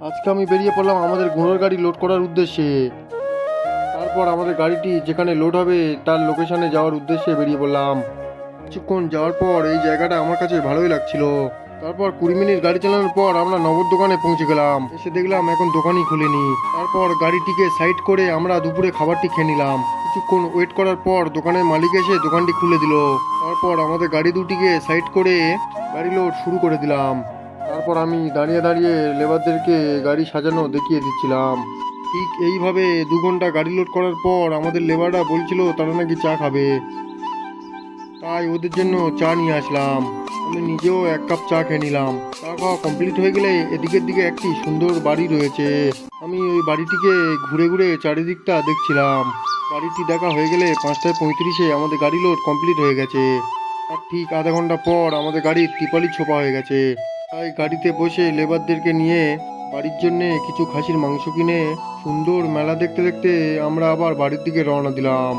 আজকে আমি বেরিয়ে পড়লাম আমাদের ঘোড়ার গাড়ি লোড করার উদ্দেশ্যে। তারপর আমাদের গাড়িটি যেখানে লোড হবে, তার লোকেশনে যাওয়ার উদ্দেশ্যে বেরিয়ে পড়লাম। কিছুক্ষণ যাওয়ার পর এই জায়গাটা আমার কাছে ভালোই লাগছিল। তারপর কুড়ি মিনিট গাড়ি চালানোর পর আমরা নগর দোকানে পৌঁছে গেলাম। এসে দেখলাম এখন দোকানই খুলেনি। তারপর গাড়িটিকে সাইড করে আমরা দুপুরে খাবারটি খেয়ে নিলাম। কিছুক্ষণ ওয়েট করার পর দোকানের মালিক এসে দোকানটি খুলে দিল। তারপর আমাদের গাড়ি দুটিকে সাইড করে গাড়ি লোড শুরু করে দিলাম। তারপর আমি দাঁড়িয়ে দাঁড়িয়ে লেবারদেরকে গাড়ি সাজানো দেখিয়ে দিচ্ছিলাম। ঠিক এইভাবে দু ঘণ্টা গাড়ি লোড করার পর আমাদের লেবাররা বলছিল, তারা নাকি চা খাবে। তাই ওদের জন্য চা নিয়ে আসলাম। আমি নিজেও এক কাপ চা খেয়ে নিলাম। চা খাওয়া কমপ্লিট হয়ে গেলে এদিকের দিকে একটি সুন্দর বাড়ি রয়েছে। আমি ওই বাড়িটিকে ঘুরে ঘুরে চারিদিকটা দেখছিলাম। বাড়িটি দেখা হয়ে গেলে পাঁচটায় পঁয়ত্রিশে আমাদের গাড়ি লোড কমপ্লিট হয়ে গেছে। আর ঠিক আধা ঘণ্টা পর আমাদের গাড়ির ত্রিপালি ছোপা হয়ে গেছে। তাই গাড়িতে বসে লেবারদেরকে নিয়ে বাড়ির জন্যে কিছু খাসির মাংস কিনে সুন্দর মেলা দেখতে দেখতে আমরা আবার বাড়ির দিকে রওনা দিলাম।